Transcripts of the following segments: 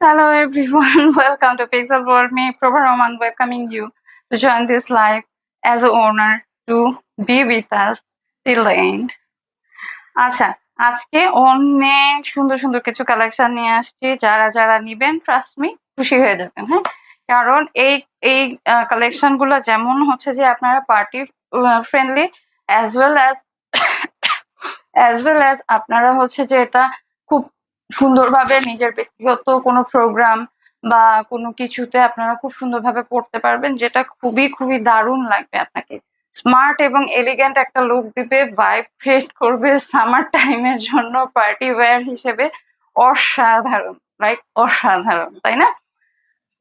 Hello everyone, welcome to Pixel World. Me, Prabha Roman, welcoming you to join this live as a owner to be with us till the end. আচ্ছা আজকে অনেক সুন্দর সুন্দর কিছু collection নিয়ে আসছি যারা যারা নিবেন ট্রাস্ট মি খুশি হয়ে যাবেন হ্যাঁ কারণ এই এই কালেকশনগুলো যেমন হচ্ছে যে আপনারা party friendly as well as as well as আপনারা হচ্ছে যে এটা সুন্দরভাবে নিজের ব্যক্তিগত কোনো প্রোগ্রাম বা কোনো কিছুতে আপনারা খুব সুন্দরভাবে পড়তে পারবেন, যেটা খুবই খুবই দারুণ লাগবে আপনাকে। স্মার্ট এবং এলিগেন্ট একটা লুক দিবে ভাইব ক্রিয়েট করবে সামার টাইমের জন্য পার্টি ওয়্যার হিসেবে অসাধারণ লাইক অসাধারণ, তাই না?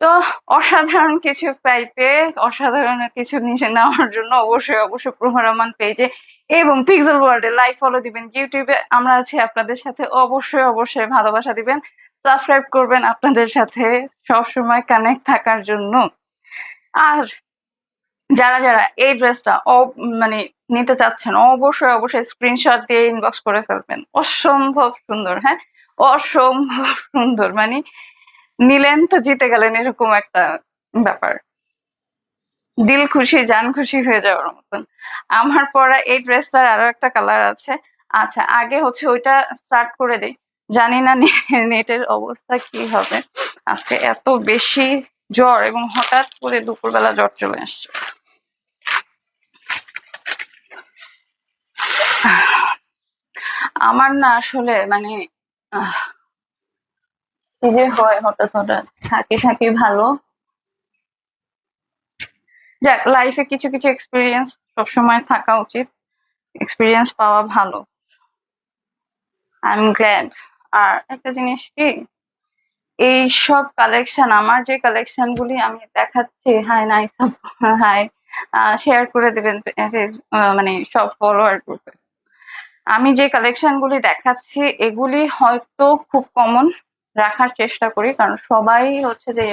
তো অসাধারণ কিছু পাইতে, অসাধারণ কিছু নিচে নেওয়ার জন্য অবশ্যই অবশ্যই প্রহরমান পেজে এবং পিক্সেল ওয়ার্ল্ডে লাইক ফলো দিবেন। ইউটিউবে আমরা আছি আপনাদের সাথে। অবশ্যই অবশ্যই ভালোবাসা দিবেন। সাবস্ক্রাইব করবেন আপনাদের সাথে সবসময় কানেক্ট থাকার জন্য। আর যারা যারা এই ড্রেসটা মানে নিতে চাচ্ছেন, অবশ্যই অবশ্যই স্ক্রিনশট দিয়ে ইনবক্স করে ফেলবেন। অসম্ভব সুন্দর হ্যাঁ? অসম্ভব সুন্দর। মানে নিলেন তো জিতে গেলেন এরকম একটা ব্যাপার। দিল খুশি, জান খুশি হয়ে যাওয়ার মতন। আমার পরা এই ড্রেসটার আরও একটা কালার আছে। আচ্ছা আগে হচ্ছে ওইটা স্টার্ট করে দেই। জানি না নেটের অবস্থা কি হবে। আজকে এত বেশি জ্বর এবং হঠাৎ করে দুপুরবেলা জ্বর চলে আসছে। আমার না আসলে মানে কি যে হয় হঠাৎ হঠাৎ। থাকি থাকি ভালো। যাক লাইফে কিছু কিছু এক্সপিরিয়েন্স সবসময় থাকা উচিত। এক্সপিরিয়েন্স পাওয়া ভালো। আই এম গ্ল্যাড আর একটা জিনিস কি, এই সব কালেকশন আমার যে কালেকশন গুলি আমি দেখাচ্ছি হাই নাইস হাই শেয়ার করে দেবেন মানে সব ফলোয়ার গ্রুপে আমি যে কালেকশন গুলি দেখাচ্ছি, এগুলি হয়তো খুব কমন রাখার চেষ্টা করি, কারণ সবাই হচ্ছে যে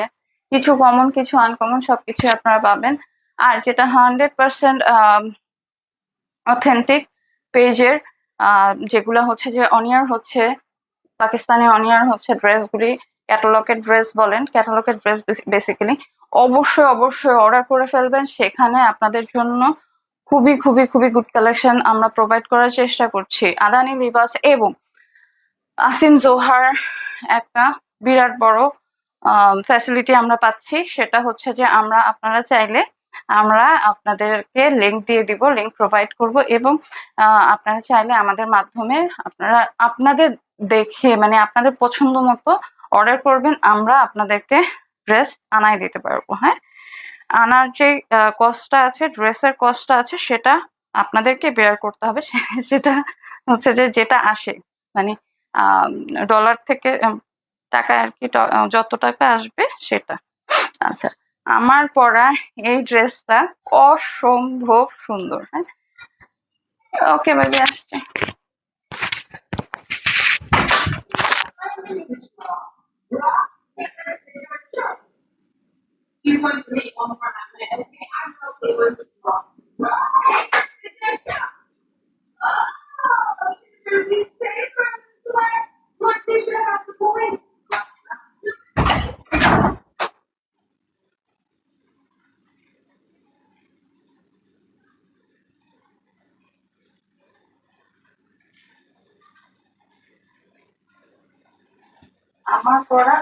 কিছু কমন কিছু আনকমন সবকিছু আপনারা পাবেন। আর যেটা হান্ড্রেড পার্সেন্ট অথেন্টিক পেজের যেগুলো হচ্ছে যে অনিয়ার হচ্ছে, পাকিস্তানি অনিয়ার হচ্ছে ড্রেসগুলি ক্যাটালগের ড্রেস বলেন ক্যাটালগের ড্রেস বেসিক্যালি অবশ্যই অবশ্যই অর্ডার করে ফেলবেন। সেখানে আপনাদের জন্য খুবই খুবই খুবই গুড কালেকশন আমরা প্রোভাইড করার চেষ্টা করছি। আদানি লিবাস এবং আসিম জোহার একটা বিরাট বড় ফ্যাসিলিটি আমরা পাচ্ছি। সেটা হচ্ছে যে আমরা, আপনারা চাইলে আমরা আপনাদেরকে লিংক দিয়ে দিব লিংক প্রোভাইড করব এবং আপনারা চাইলে আমাদের মাধ্যমে আপনারা, আপনাদের দেখে মানে আপনাদের পছন্দ মতো অর্ডার করবেন, আমরা আপনাদেরকে ড্রেস আনাই দিতে পারব হ্যাঁ? আনার যে কস্টটা আছে ড্রেসের কস্টটা আছে, সেটা আপনাদেরকে বেয়ার করতে হবে, সেটা হচ্ছে যে, যেটা আসে মানে ডলার থেকে টাকা আর কি যত টাকা আসবে, সেটা আচ্ছা। আমার পরা এই ড্রেসটা অসম্ভব সুন্দর হ্যাঁ? ওকে বেবি আসছে। Do you. আমার পরা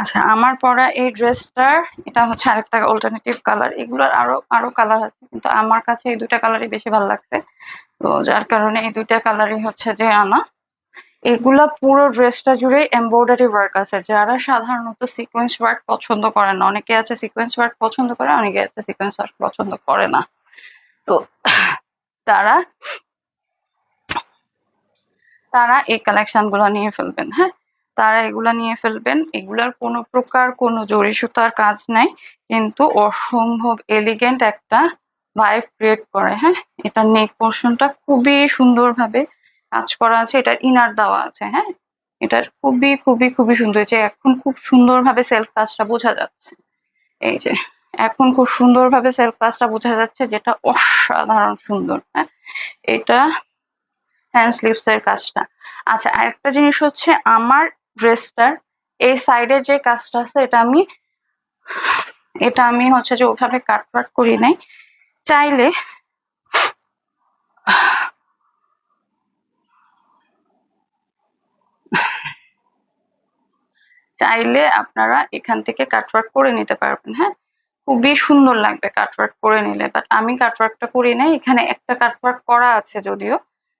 আচ্ছা আমার পরা এই ড্রেসটার, এটা হচ্ছে আরেকটা অল্টারনেটিভ কালার এগুলোর আরও আরও কালার আছে, কিন্তু আমার কাছে এই দুইটা কালারই বেশি ভালো লাগছে। তো যার কারণে এই দুইটা কালারই হচ্ছে যে আনা। এগুলা পুরো ড্রেসটা জুড়ে এমব্রয়ডারি ওয়ার্ক আছে। যারা সাধারণত সিকোয়েন্স ওয়ার্ক পছন্দ করে না, অনেকে আছে সিকোয়েন্স ওয়ার্ক পছন্দ করে, অনেকে আছে সিকোয়েন্স ওয়ার্ক পছন্দ করে না। তো তারা তারা এই কালেকশনগুলো নিয়ে ফেলবেন হ্যাঁ? তারা এগুলা নিয়ে ফেলবেন, এগুলার কোনো প্রকার কোনো জরি সুতার কাজ নাই, কিন্তু অসম্ভব এলিগেন্ট একটা ভাইব ক্রিয়েট করে হ্যাঁ? এটা নেক পোর্শনটা খুবই সুন্দরভাবে কাজ করা আছে, এটার ইনার দেওয়া আছে হ্যাঁ? এটা খুবই খুবই খুবই সুন্দর যে এখন খুব সুন্দরভাবে সেলফ কাজটা বোঝা যাচ্ছে। এই যে, এখন খুব সুন্দরভাবে সেলফ কাজটা বোঝা যাচ্ছে যেটা অসাধারণ সুন্দর হ্যাঁ? এটা হ্যান্ড স্লিভস এর কাজটা। আচ্ছা আরেকটা জিনিস হচ্ছে আমার ড্রেসটার এই সাইডে যে কাজটা আছে, এটা আমি এটা আমি হচ্ছে যে ওভাবে কাটওয়ার্ক করি নাই। চাইলে চাইলে আপনারা এখান থেকে কাটওয়ার্ক করে নিতে পারবেন হ্যাঁ? খুবই সুন্দর লাগবে কাটওয়ার্ক করে নিলে বাট আমি কাটওয়ার্কটা করি নাই, এখানে একটা কাটওয়ার্ক করা আছে যদিও,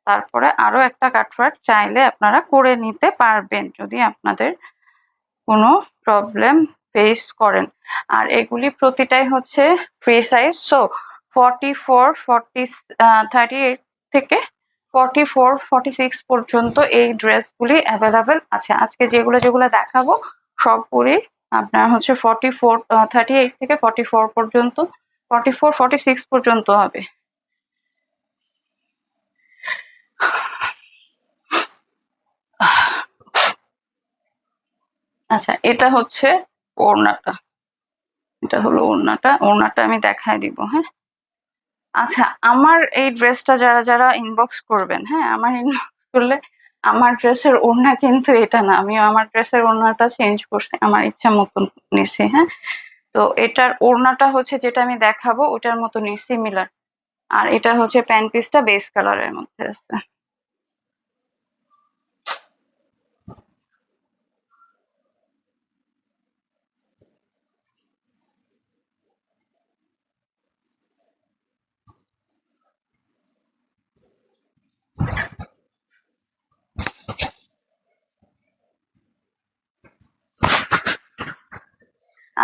তারপরে আরও একটা কাটওয়ার্ক চাইলে আপনারা করে নিতে পারবেন যদি আপনাদের কোনো প্রবলেম ফেস করেন। আর এগুলি প্রতিটাই হচ্ছে free size so forty four forty thirty eight থেকে ফর্টি ফোর ফর্টি সিক্স পর্যন্ত এই ড্রেসগুলি অ্যাভেলেবেল আছে। আজকে যেগুলো যেগুলো দেখাবো, সবগুলি আপনার হচ্ছে ফর্টি ফোর থার্টি এইট থেকে ফর্টি ফোর পর্যন্ত ফর্টি ফোর ফর্টি সিক্স পর্যন্ত হবে। আচ্ছা এটা হচ্ছে ওড়নাটা। এটা হলো ওড়নাটা। ওড়নাটা আমি দেখায় দিব হ্যাঁ? আচ্ছা আমার এই ড্রেসটা যারা যারা ইনবক্স করবেন হ্যাঁ আমার ইনবক্স করলে আমার ড্রেসের ওড়না কিন্তু এটা না। আমি আমার ড্রেসের ওড়নাটা চেঞ্জ করছি, আমার ইচ্ছা মতন নিছি হ্যাঁ। তো এটার ওড়নাটা হচ্ছে যেটা আমি দেখাবো, ওটার মতো নিছি মিলার। আর এটা হচ্ছে প্যান্ট পিসটা বেস কালারের মধ্যে আছে।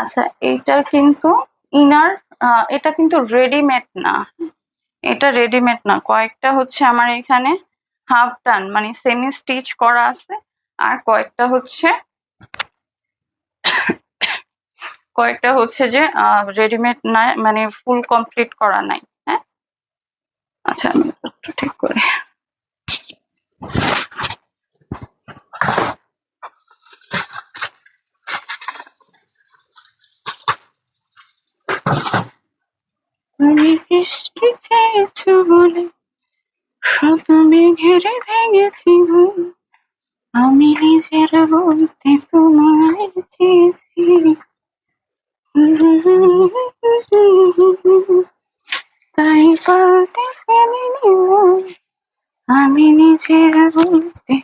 আচ্ছা এইটার কিন্তু ইনার এটা কিন্তু রেডিমেড না। এটা রেডিমেড না। কয়েকটা হচ্ছে আমার এখানে হাফ টান মানে সেমি স্টিচ করা আছে। আর কয়েকটা হচ্ছে কয়েকটা হচ্ছে যে রেডিমেড না মানে ফুল কমপ্লিট করা নাই হ্যাঁ? আচ্ছা আমি একটু ঠিক করে তুমি বৃষ্টি চেয়েছো বলে শত মেঘের ভেঙেছি আমি নিজের বলতে তোমায় চেয়েছি। তাই পাল্টে ফেলে নিলাম আমি নিজের বলতে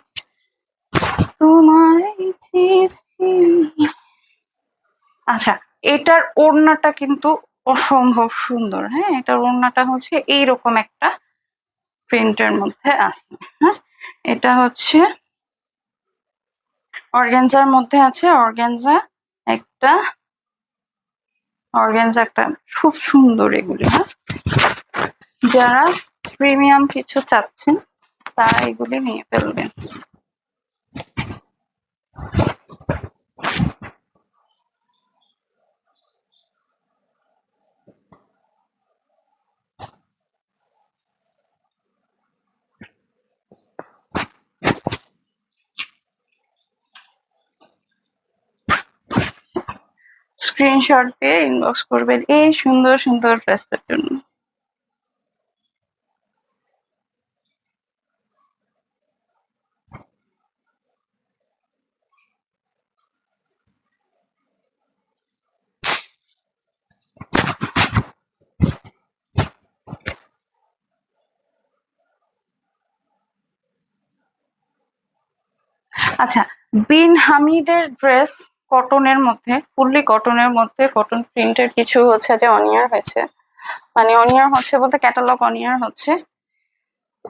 তোমায় চেয়েছি। আচ্ছা এটার ওড়নাটা কিন্তু অসম্ভব সুন্দর। হ্যাঁ এটার ওড়নাটা হচ্ছে এইরকম একটা প্রিন্টের মধ্যে আছে। হ্যাঁ এটা হচ্ছে অর্গেনজার মধ্যে আছে। অর্গেনজা একটা অর্গ্যানজা একটা খুব সুন্দর এগুলি হ্যাঁ। যারা প্রিমিয়াম কিছু চাচ্ছেন, তারা এগুলি নিয়ে ফেলবেন। স্ক্রিনশট দিয়ে ইনবক্স করবেন এই সুন্দর সুন্দর ড্রেসটার জন্য। আচ্ছা বিন হামিদের ড্রেস কটনের মধ্যে, ফুললি কটনের মধ্যে কটন প্রিন্টের কিছু হচ্ছে যে অনিয়ার হয়েছে। মানে অনিয়ার হচ্ছে বলতে ক্যাটালগ অনিয়ার হচ্ছে।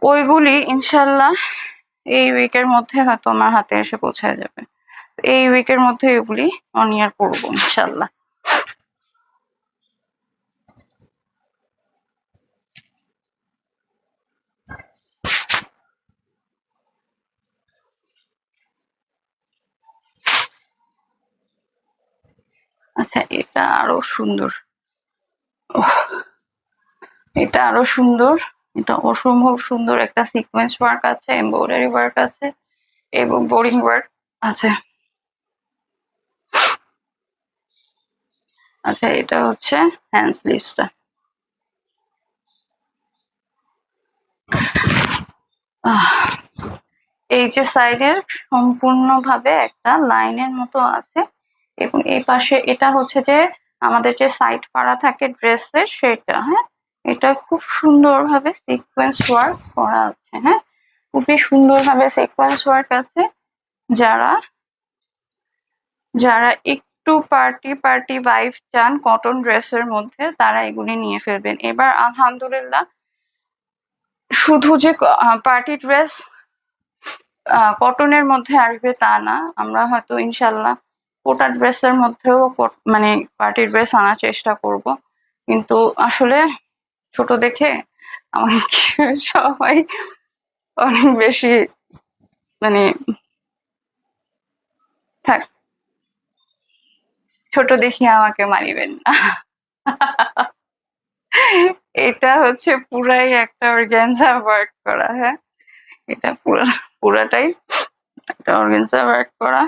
ওইগুলি ইনশাল্লাহ এই উইকের মধ্যে হয়তো আমার হাতে এসে পৌঁছায় যাবে। এই উইকের মধ্যে এগুলি অনিয়ার করব ইনশাল্লাহ আচ্ছা এটা আরও সুন্দর। এটা আরও সুন্দর। এটা অসম্ভব সুন্দর একটা সিকোয়েন্স ওয়ার্ক আছে এমব্রয়ডারি ওয়ার্ক আছে এবং বোরিং ওয়ার্ক আছে। আচ্ছা এটা হচ্ছে হ্যান্ড স্লিভসটা এই যে সাইডের সম্পূর্ণভাবে একটা লাইনের মতো আছে। এবং এই পাশে এটা হচ্ছে যে আমাদের যে সাইড পাড়া থাকে ড্রেসের সেটা হ্যাঁ? এটা খুব সুন্দরভাবে সিকোয়েন্স ওয়ার্ক করা আছে হ্যাঁ? খুবই সুন্দরভাবে সিকোয়েন্স ওয়ার্ক আছে। যারা যারা একটু পার্টি পার্টি ভাইব চান কটন ড্রেসের মধ্যে, তারা এগুলি নিয়ে ফেলবেন। এবার আলহামদুলিল্লাহ, শুধু যে পার্টি ড্রেস কটনের মধ্যে আসবে তা না। আমরা হয়তো ইনশাল্লাহ কোটা ড্রেসের মধ্যেও মানে পার্টি ড্রেস আনার চেষ্টা করব। কিন্তু আসলে ছোট দেখে আমাকে সবাই অনেক বেশি মানে থাক। ছোট দেখি আমাকে মারিবেন না। এটা হচ্ছে পুরাই একটা অর্গ্যানজা ওয়ার্ক করা হ্যাঁ? এটা পুরা পুরাটাই একটা অর্গ্যানজা ওয়ার্ক করা।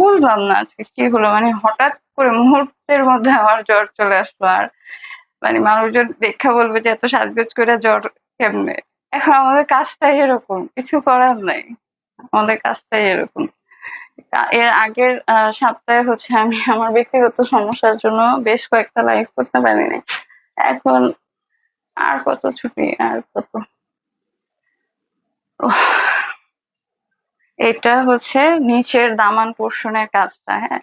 বুঝলাম না আজকে কি হলো। মানে হঠাৎ করে মুহূর্তের মধ্যে আমার জ্বর চলে আসলো আর মানে মানুষজন দেখা বলবে যে এত সাজগোজ করে জ্বর কেমনে? এখন আমাদের কাজটাই এরকম, কিছু করার নাই। আমাদের কাজটাই এরকম। এর আগের সপ্তাহে হচ্ছে আমি আমার ব্যক্তিগত সমস্যার জন্য বেশ কয়েকটা লাইভ করতে পারিনি। এখন আর কত ছুটি, আর কত? এটা হচ্ছে নিচের দামান পোর্শনের কাজটা হ্যাঁ।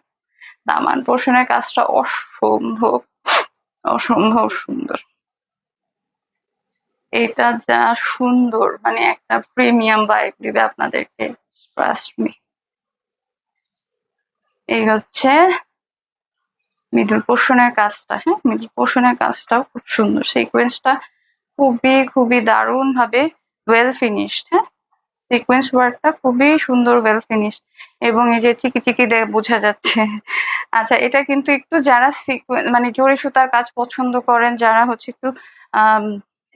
দামান পোর্শনের কাজটা অসম্ভব অসম্ভব সুন্দর। এটা যা সুন্দর মানে একটা প্রিমিয়াম বাইক দিবে আপনাদেরকে এই হচ্ছে মিডল পোর্শনের কাজটা হ্যাঁ। মিডল পোর্শনের কাজটাও খুব সুন্দর। সিকোয়েন্সটা খুবই খুবই দারুণ ভাবে ওয়েল ফিনিশড হ্যাঁ। সিকোয়েন্স ওয়ার্কটা খুবই সুন্দর ওয়েল ফিনিশড এবং এই যে চিকি চিকি দিয়ে বোঝা যাচ্ছে। আচ্ছা এটা কিন্তু একটু যারা সিকোয়েন্স মানে জরি সুতার কাজ পছন্দ করেন, যারা হচ্ছে একটু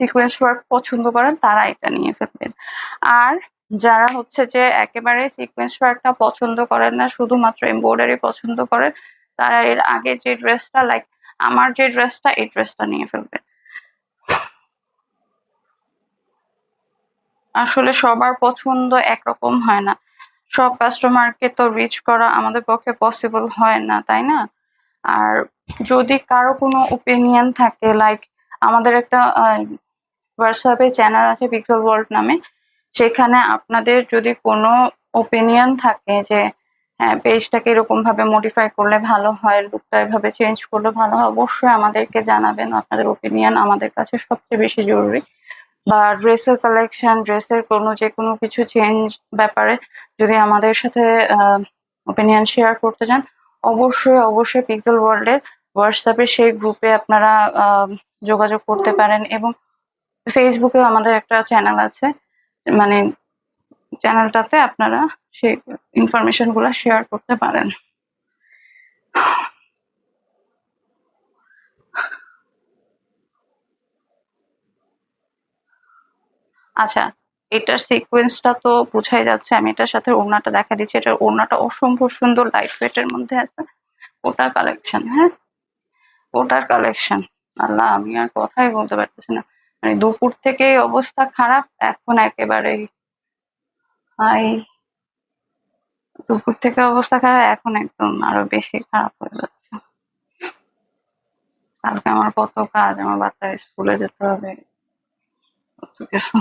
সিকোয়েন্স ওয়ার্ক পছন্দ করেন, তারা এটা নিয়ে ফেলবেন। আর যারা হচ্ছে যে একেবারে সিকোয়েন্স ওয়ার্কটা পছন্দ করেন না, শুধুমাত্র এমব্রয়ডারি পছন্দ করেন, তারা এর আগে যে ড্রেসটা লাইক আমার যে ড্রেসটা এই ড্রেসটা নিয়ে ফেলবেন। আসলে সবার পছন্দ একরকম হয় না। সব কাস্টমারকে তো রিচ করা আমাদের পক্ষে পসিবল হয় না, তাই না? আর যদি কারও কোনো ওপিনিয়ন থাকে লাইক আমাদের একটা হোয়াটসঅ্যাপে চ্যানেল আছে পিক্সেল ওয়ার্ল্ড নামে, সেখানে আপনাদের যদি কোনো ওপিনিয়ন থাকে যে হ্যাঁ পেজটাকে এরকম ভাবে মডিফাই করলে ভালো হয় লুকটা এভাবে চেঞ্জ করলে ভালো হয়, অবশ্যই আমাদেরকে জানাবেন। আপনাদের ওপিনিয়ন আমাদের কাছে সবচেয়ে বেশি জরুরি। বা ড্রেসের কালেকশন ড্রেসের কোনো যে কোনো কিছু চেঞ্জ ব্যাপারে যদি আমাদের সাথে ওপিনিয়ন শেয়ার করতে চান, অবশ্যই অবশ্যই পিক্সেল ওয়ার্ল্ডের হোয়াটসঅ্যাপে সেই গ্রুপে আপনারা যোগাযোগ করতে পারেন এবং ফেসবুকেও আমাদের একটা চ্যানেল আছে। মানে চ্যানেলটাতে আপনারা সেই ইনফরমেশনগুলো শেয়ার করতে পারেন। আচ্ছা এটার সিকোয়েন্সটা তো বোঝাই যাচ্ছে। আমি এটার সাথে ওড়নাটা দেখা দিচ্ছি। এটার ওড়নাটা অসম্ভব সুন্দর লাইট ওয়েটের মধ্যে আছে। ওটার কালেকশন হ্যাঁ? ওটার কালেকশন আল্লাহ, আমি আর কথাই বলতে পারতেছি না। মানে দুপুর থেকে অবস্থা খারাপ, এখন একেবারেই। হাই দুপুর থেকে অবস্থা খারাপ, এখন একদম আরও বেশি খারাপ হয়ে যাচ্ছে। কালকে আমার কত কাজ, আমার বাচ্চার স্কুলে যেতে হবে। কিছু।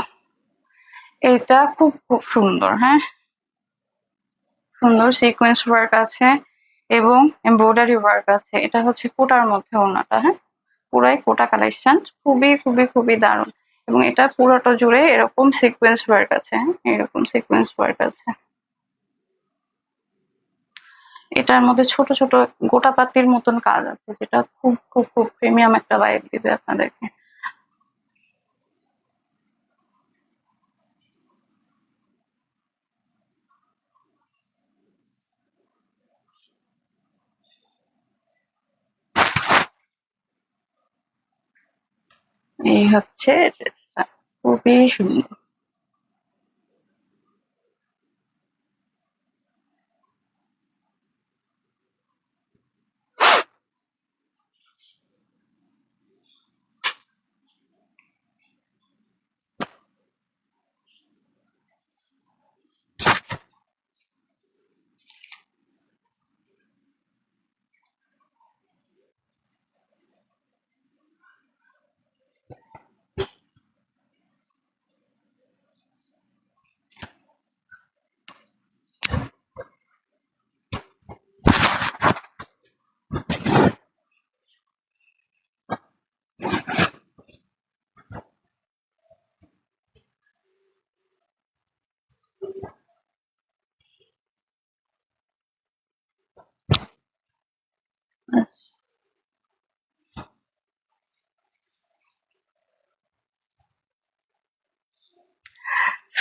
এটা খুব খুব সুন্দর হ্যাঁ? সুন্দর সিকোয়েন্স ওয়ার্ক আছে এবং এমব্রয়ডারি ওয়ার্ক আছে। এটা হচ্ছে কোটার মধ্যে ওনাটা হ্যাঁ? পুরাই কোটা কালেকশন খুবই খুবই খুবই দারুণ। এবং এটা পুরোটা জুড়ে এরকম সিকোয়েন্স ওয়ার্ক আছে হ্যাঁ? এরকম সিকোয়েন্স ওয়ার্ক আছে। এটার মধ্যে ছোট ছোট গোটা পাতির মতন কাজ আছে, যেটা খুব খুব খুব প্রিমিয়াম একটা ভাইব দিবে আপনাদেরকে। এই হচ্ছে খুবই সুন্দর।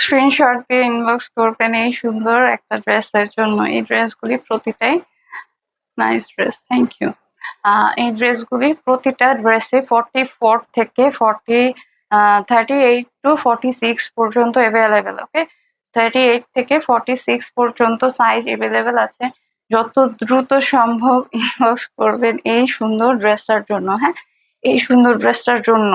স্ক্রিনশট দিয়ে ইনবক্স করবেন এই সুন্দর একটা ড্রেসের জন্য। এই ড্রেসগুলি প্রতিটাই নাইস ড্রেস থ্যাংক ইউ এই ড্রেসগুলি প্রতিটা ড্রেসে ফর্টি ফোর থেকে forty thirty eight to forty six পর্যন্ত অ্যাভেলেবেল ওকে থার্টি এইট থেকে ফর্টি সিক্স পর্যন্ত সাইজ অ্যাভেলেবেল আছে। যত দ্রুত সম্ভব ইনবক্স করবেন এই সুন্দর ড্রেসটার জন্য হ্যাঁ? এই সুন্দর ড্রেসটার জন্য।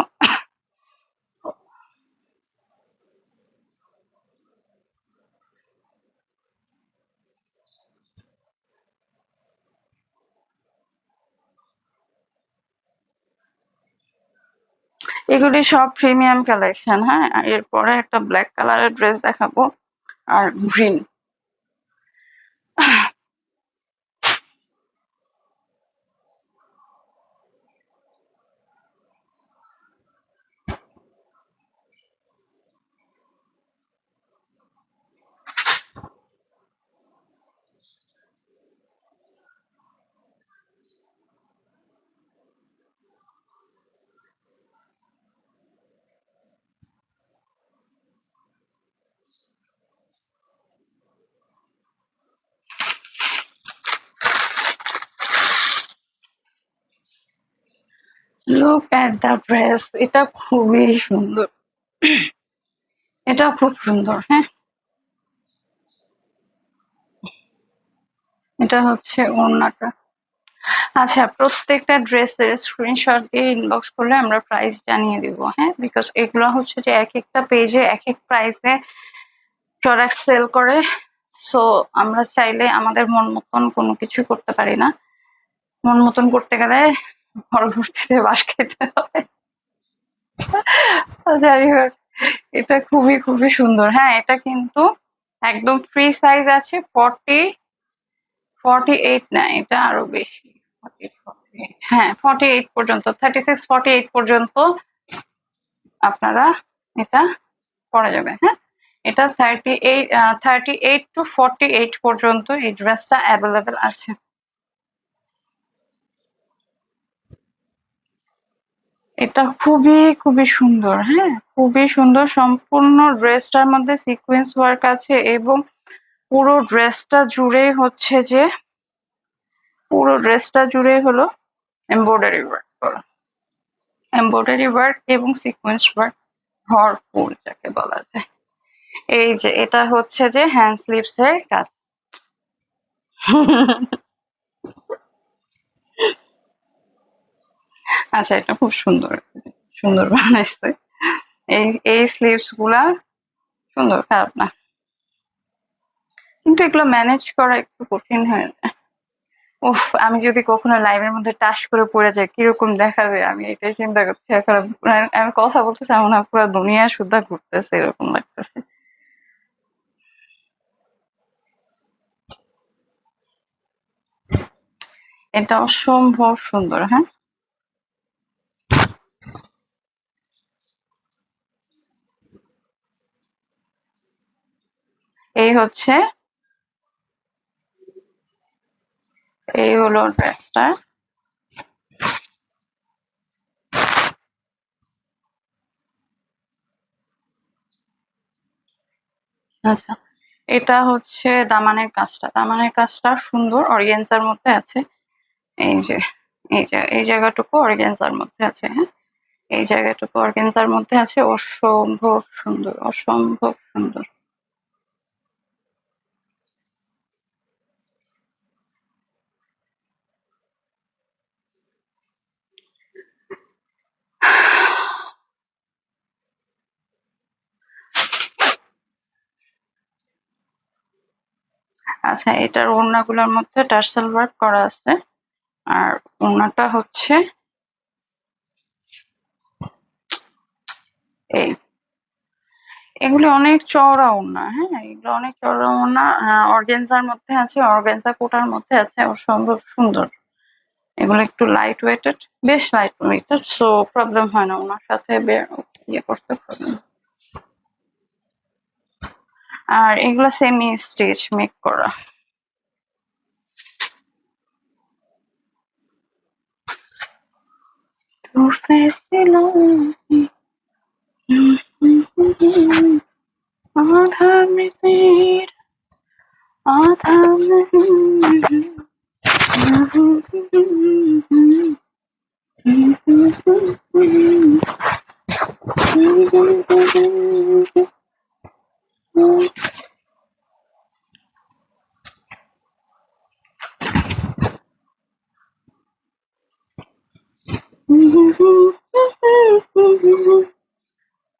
এগুলি সব প্রিমিয়াম কালেকশন হ্যাঁ? এরপরে একটা ব্ল্যাক কালারের ড্রেস দেখাবো। আর green look at the dress এটা খুবই সুন্দর। এটা খুব সুন্দর হ্যাঁ। এটা হচ্ছে ওড়নাটা। আচ্ছা প্রত্যেকটা ড্রেসের স্ক্রিনশট দিয়ে ইনবক্স করলে আমরা প্রাইস জানিয়ে দিব হ্যাঁ? বিকজ এগুলো হচ্ছে যে এক একটা পেজে এক এক প্রাইসে প্রোডাক্ট সেল করে। সো আমরা চাইলে আমাদের মন মতন কোনো কিছু করতে পারি না। মন মতন করতে গেলে পরবর্তীতে বাস খেতে হবে। যাই হোক, এটা খুবই খুবই সুন্দর। হ্যাঁ এটা কিন্তু একদম ফ্রি সাইজ আছে ফর্টি ফর্টি এইট না, এটা আরও বেশি। হ্যাঁ ফর্টি এইট পর্যন্ত থার্টি সিক্স ফর্টি এইট পর্যন্ত আপনারা এটা পরা যাবে হ্যাঁ? এটা thirty eight thirty eight to forty eight পর্যন্ত এই ড্রেসটা অ্যাভেলেবেল আছে। এটা খুবই খুবই সুন্দর হ্যাঁ? খুবই সুন্দর, সম্পূর্ণ ড্রেসটার মধ্যে সিকোয়েন্স ওয়ার্ক আছে এবং পুরো ড্রেসটা জুড়ে হচ্ছে যে, পুরো ড্রেসটা জুড়ে হলো এমব্রয়ডারি ওয়ার্ক এমব্রয়ডারি ওয়ার্ক এবং সিকোয়েন্স ওয়ার্ক ভরপুর, যাকে বলা যায়। এই যে, এটা হচ্ছে যে হ্যান্ড স্লিভস এর কাজ। আচ্ছা এটা খুব সুন্দর সুন্দর বানাইছে। এই এই স্লিভসগুলা সুন্দর, খারাপ না। কিন্তু এগুলো ম্যানেজ করা একটু কঠিন হয়ে যায়। উফ, আমি যদি কখনো লাইভের মধ্যে টাস করে পড়ে যাই, কীরকম দেখাবে আমি এটাই চিন্তা করছি। এখন আমি- কথা বলতেছি এমন পুরো দুনিয়া সুদ্ধা ঘুরতেছে, এরকম লাগতেছে। এটা অসম্ভব সুন্দর হ্যাঁ? এই হচ্ছে, এই হলো ড্রেসটা। আচ্ছা এটা হচ্ছে দামানের কাজটা। দামানের কাজটা সুন্দর, অর্গেনজার মধ্যে আছে। এই যে এই যে, এই জায়গাটুকু অর্গেনজার মধ্যে আছে হ্যাঁ? এই জায়গাটুকু অর্গেনজার মধ্যে আছে, অসম্ভব সুন্দর অসম্ভব সুন্দর। আচ্ছা এটার ওড়নাগুলোর মধ্যে টার্সেল ওয়ার্ক করা আছে। আর ওড়নাটা হচ্ছে এই। এগুলি অনেক চওড়া ওড়না হ্যাঁ? এগুলো অনেক চওড়া ওড়না অর্গেনজার মধ্যে আছে, অর্গেনজা কোটার মধ্যে আছে অসম্ভব সুন্দর। এগুলো একটু লাইট ওয়েটেড বেশ লাইট ওয়েটেড সো প্রবলেম হয় না, ওনার সাথে ইয়ে করতে প্রবলেম আর এগুলো সেমি স্টিচ মেক করা Tu festival. আধা মৃতের আধা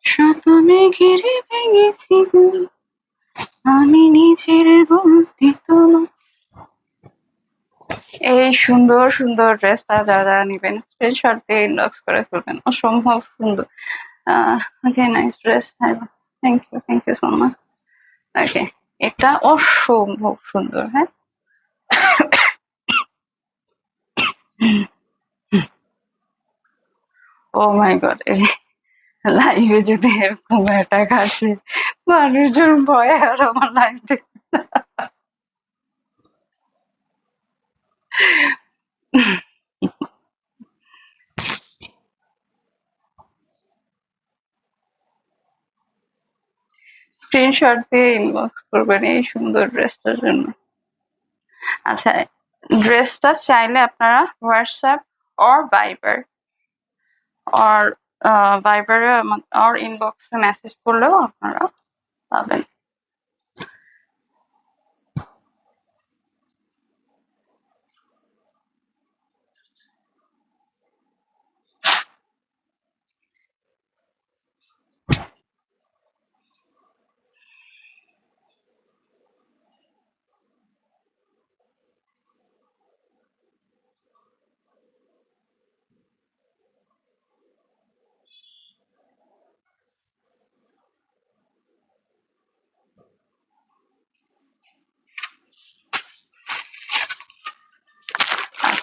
শত মেঘেরে ভেঙেছি ঘুম আমি নিজের বলতে তোমার এই সুন্দর সুন্দর ড্রেসটা যারা যারা নিবেন স্ক্রিনশট দিয়ে ইনবক্স করে ফেলবেন। অসম্ভব সুন্দর। Okay nice dress thank you thank you so much okay এটা অসম্ভব সুন্দর হ্যাঁ? ও মাই গড লাইভে যদি এরকম অ্যাটাক আসে, মানুষজন ভয় আর আমার লাইভ দেখবে না। স্ক্রিনশট দিয়ে ইনবক্স করবেন এই সুন্দর ড্রেসটার জন্য। আচ্ছা ড্রেসটা চাইলে আপনারা হোয়াটসঅ্যাপ অর ভাইবার অর ভাইবারে অর ইনবক্সে মেসেজ করলেও আপনারা পাবেন।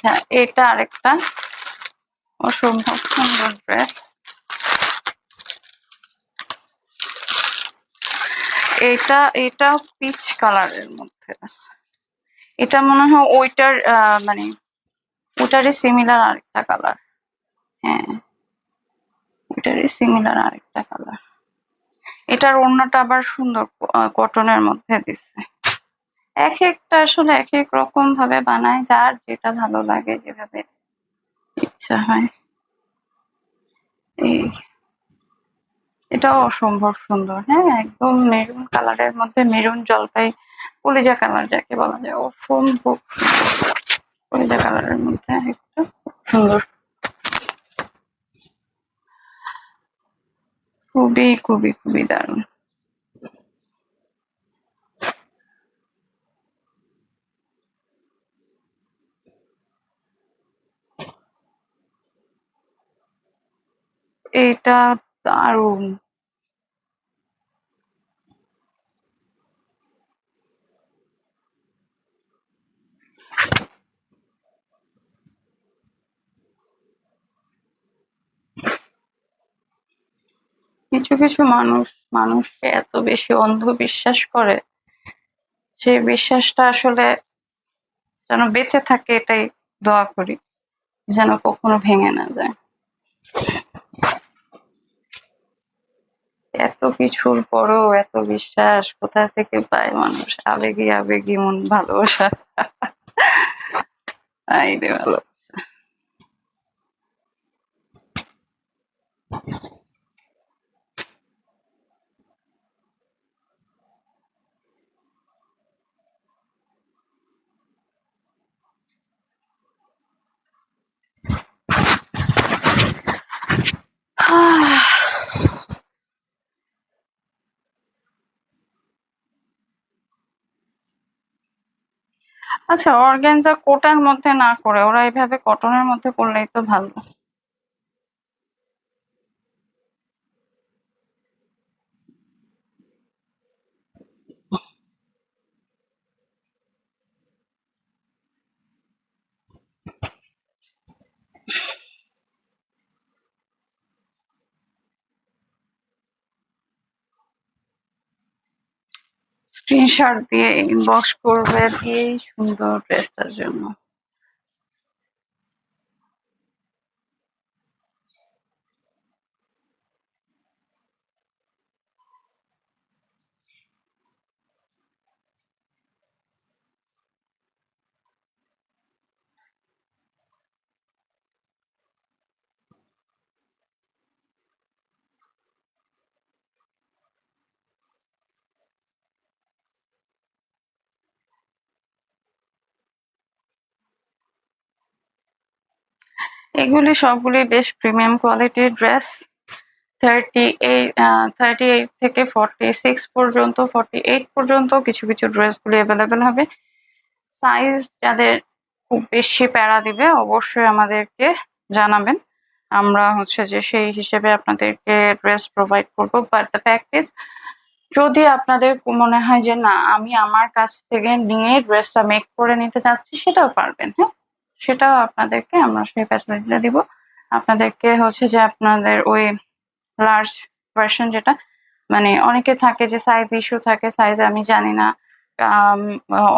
আচ্ছা এটা আরেকটা। অসম্ভব সুন্দর ড্রেস এটা এটা পিচ কালারের মধ্যে আছে। এটা মনে হয় ওইটার মানে ওটারই সিমিলার আরেকটা কালার হ্যাঁ ওইটারই সিমিলার আরেকটা কালার এটার অন্যটা আবার সুন্দর কটনের মধ্যে দিচ্ছে এক একটা আসলে এক এক রকম ভাবে বানায়, যার যেটা ভালো লাগে যেভাবে ইচ্ছা হয়। এই এটাও অসম্ভব সুন্দর হ্যাঁ? একদম মেরুন কালারের মধ্যে মেরুন জলপাই, কলিজা কালার যাকে বলা যায়, অসম্ভব। কলিজা কালারের মধ্যে একটা সুন্দর। খুবই খুবই খুবই দারুণ। এটা দারুণ কিছু কিছু মানুষ, মানুষকে এত বেশি অন্ধবিশ্বাস করে। সেই বিশ্বাসটা আসলে যেন বেঁচে থাকে, এটাই দোয়া করি, যেন কখনো ভেঙে না যায়। এত কিছুর পরেও এত বিশ্বাস কোথা থেকে পায় মানুষ? আবেগী আবেগী মন, ভালোবাসা। আই রে ভালো আচ্ছা অর্গ্যানজা কোটার মধ্যে না করে ওরা এভাবে কটনের মধ্যে করলেই তো ভালো। স্ক্রিনশট দিয়ে ইনবক্স করবে দিয়েই সুন্দর ড্রেসটার জন্য। এগুলি সবগুলি বেশ প্রিমিয়াম কোয়ালিটির dress thirty eight thirty eight থেকে ফর্টি সিক্স পর্যন্ত ফর্টি এইট পর্যন্ত কিছু কিছু ড্রেসগুলি অ্যাভেলেবেল হবে। সাইজ যাদের খুব বেশি প্যারা দিবে, অবশ্যই আমাদেরকে জানাবেন। আমরা হচ্ছে যে সেই হিসেবে আপনাদেরকে ড্রেস প্রোভাইড করব। বাট দ্য প্র্যাকটিস যদি আপনাদের মনে হয় যে না, আমি আমার কাছ থেকে নিয়ে ড্রেসটা মেক করে নিতে চাচ্ছি, সেটাও পারবেন হ্যাঁ? সেটাও আপনাদেরকে আমরা সেই ফ্যাসিলিটিটা দিব। আপনাদেরকে হচ্ছে যে আপনাদের ওই লার্জ ভার্সন যেটা মানে অনেকে থাকে যে সাইজ ইস্যু থাকে সাইজ আমি জানি না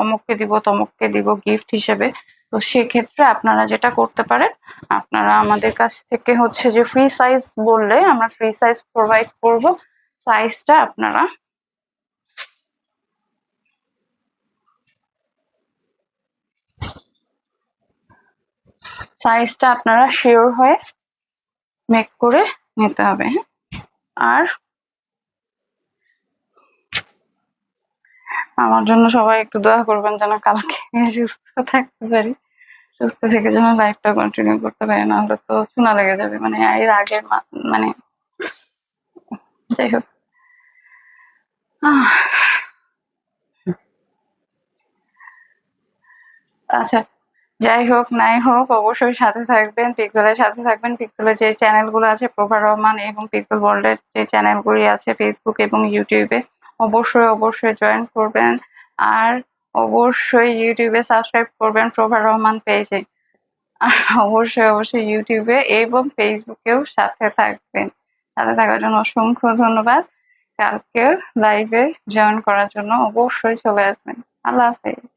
অমুককে দিব, তমুককে দিব গিফট হিসেবে। তো সেক্ষেত্রে আপনারা যেটা করতে পারেন, আপনারা আমাদের কাছ থেকে হচ্ছে যে ফ্রি সাইজ বললে আমরা ফ্রি সাইজ প্রোভাইড করব। সাইজটা আপনারা সাইজটা আপনারা শিওর হয়ে মেক করে নিতে হবে হ্যাঁ? আর আমার জন্য সবাই একটু দোয়া করবেন যেন কালকে সুস্থ থাকতে পারি, সুস্থ থেকে যেন লাইফটা কন্টিনিউ করতে পারি, নাহলে তো চুনা লেগে যাবে। মানে এর আগে মানে যাই হোক। আচ্ছা। যাই হোক নাই হোক অবশ্যই সাথে থাকবেন পিকজেলের সাথে থাকবেন। পিকজেলের যে চ্যানেলগুলো আছে প্রভা রহমান এবং পিকজেল ওয়ার্ল্ডের যে চ্যানেলগুলি আছে ফেসবুক এবং ইউটিউবে অবশ্যই অবশ্যই জয়েন করবেন। আর অবশ্যই ইউটিউবে সাবস্ক্রাইব করবেন প্রভা রহমান পেজে আর অবশ্যই অবশ্যই ইউটিউবে এবং ফেসবুকেও সাথে থাকবেন। সাথে থাকার জন্য অসংখ্য ধন্যবাদ। কালকে লাইভে জয়েন করার জন্য অবশ্যই চলে আসবেন। আল্লাহ হাফেজ।